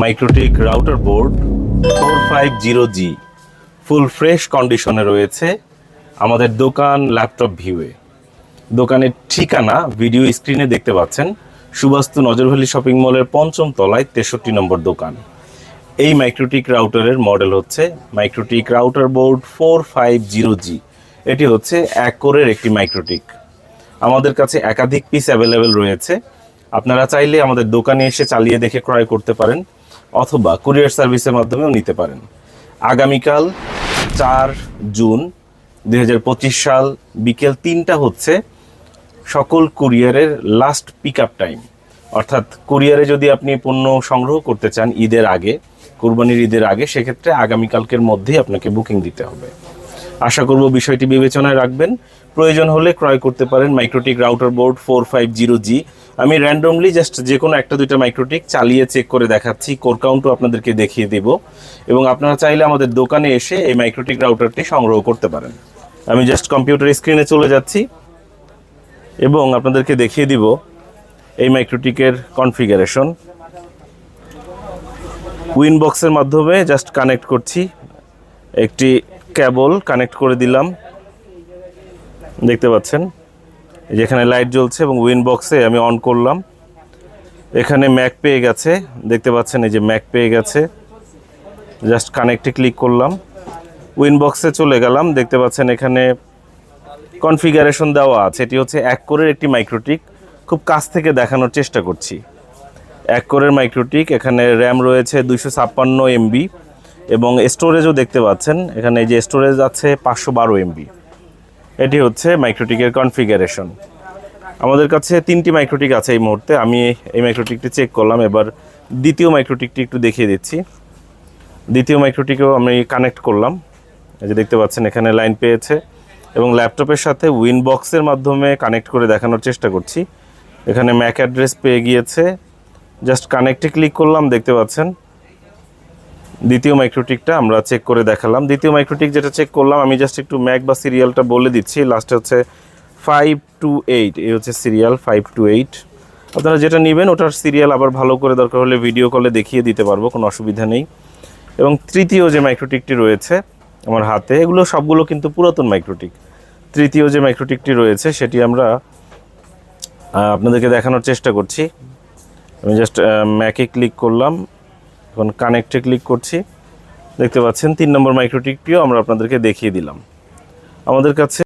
MikroTik router board four five zero G full fresh কন্ডিশনে রয়েছে আমাদের দোকান ল্যাপটপ ভিউয়ে দোকানের ঠিকানা ভিডিও স্ক্রিনে দেখতে পাচ্ছেন সুবাস্তু নজরভ্যালি শপিং মলের পঞ্চম তলায় তেষট্টি নম্বর দোকান। এই মাইক্রোটিক রাউটারের মডেল হচ্ছে MikroTik router board four five zero G এটি হচ্ছে এক কোরের একটি মাইক্রোটিক আমাদের কাছে একাধিক পিস অ্যাভেলেবেল রয়েছে। আপনারা চাইলে আমাদের দোকানে এসে চালিয়ে দেখে ক্রয় করতে পারেন, অথবা কুরিয়ার সার্ভিসের মাধ্যমেও নিতে পারেন। আগামীকাল চার জুন দু হাজার পঁচিশ সাল বিকেল তিনটা হচ্ছে সকল কুরিয়ারের লাস্ট পিক আপ টাইম অর্থাৎ কুরিয়ারে যদি আপনি পণ্য সংগ্রহ করতে চান ঈদের আগে, কুরবানির ঈদের আগে, সেক্ষেত্রে আগামীকালকের মধ্যেই আপনাকে বুকিং দিতে হবে। আশা করব বিষয়টি বিবেচনায় রাখবেন। প্রয়োজন হলে ক্রয় করতে পারেন MikroTik router board four five zero G আমি র্যান্ডমলি জাস্ট যে কোনো একটা দুইটা মাইক্রোটিক চালিয়ে চেক করে দেখাচ্ছি কোর কাউন্টও আপনাদেরকে দেখিয়ে দেব। এবং আপনারা চাইলে আমাদের দোকানে এসে এই মাইক্রোটিক রাউটারটি সংগ্রহ করতে পারেন। আমি জাস্ট কম্পিউটার স্ক্রিনে চলে যাচ্ছি এবং আপনাদেরকে দেখিয়ে দিব এই মাইক্রোটিকের কনফিগারেশন উইন বক্সের মাধ্যমে জাস্ট কানেক্ট করছি একটি কেবল কানেক্ট করে দিলাম। দেখতে পাচ্ছেন? যেখানে লাইট জ্বলছে এবং উইন বক্সে আমি অন করলাম। এখানে ম্যাক পেয়ে গেছে। দেখতে পাচ্ছেন, এই যে ম্যাক পেয়ে গেছে। জাস্ট কানেক্টে ক্লিক করলাম। উইন বক্সে চলে গেলাম। দেখতে পাচ্ছেন, এখানে কনফিগারেশন দেওয়া আছে। এটি হচ্ছে এক কোরের একটি মাইক্রোটিক খুব কাছ থেকে দেখানোর চেষ্টা করছি। এক কোরের মাইক্রোটিক এখানে র্যাম রয়েছে দুইশো ছাপ্পান্ন এমবি এবং স্টোরেজও দেখতে পাচ্ছেন। এখানে এই যে স্টোরেজ আছে পাঁচশো বারো এমবি এটি হচ্ছে মাইক্রোটিকের কনফিগারেশন আমাদের কাছে তিনটি মাইক্রোটিক আছে এই মুহূর্তে। আমি এই মাইক্রোটিকটি চেক করলাম, এবার দ্বিতীয় মাইক্রোটিকটি একটু দেখিয়ে দিচ্ছি। দ্বিতীয় মাইক্রোটিকেও আমি কানেক্ট করলাম। এই যে দেখতে পাচ্ছেন, এখানে লাইন পেয়েছে। এবং ল্যাপটপের সাথে উইন বক্সের মাধ্যমে কানেক্ট করে দেখানোর চেষ্টা করছি। এখানে ম্যাক অ্যাড্রেস পেয়ে গিয়েছে। জাস্ট কানেক্টে ক্লিক করলাম, দেখতে পাচ্ছেন। দ্বিতীয় মাইক্রোটিকটা আমরা চেক করে দেখালাম। দ্বিতীয় মাইক্রোটিক যেটা চেক করলাম, আমি জাস্ট একটু ম্যাক বা সিরিয়ালটা বলে দিচ্ছি। লাস্টে হচ্ছে ফাইভ টু এইট এই হচ্ছে সিরিয়াল ফাইভ টু এইট আপনারা যেটা নেবেন, ওটার সিরিয়াল আবার ভালো করে দরকার হলে ভিডিও কলে দেখিয়ে দিতে পারব, কোনো অসুবিধা নেই। এবং তৃতীয় যে মাইক্রোটিকটি রয়েছে আমার হাতে, এগুলো সবগুলো কিন্তু পুরাতন মাইক্রোটিক তৃতীয় যে মাইক্রোটিকটি রয়েছে, সেটি আমরা আপনাদেরকে দেখানোর চেষ্টা করছি। আমি জাস্ট ম্যাকে ক্লিক করলাম। এখন কানেক্টে ক্লিক করছি। দেখতে পাচ্ছেন, তিন নম্বর মাইক্রোটিকটিও আমরা আপনাদেরকে দেখিয়ে দিলাম। আমাদের কাছে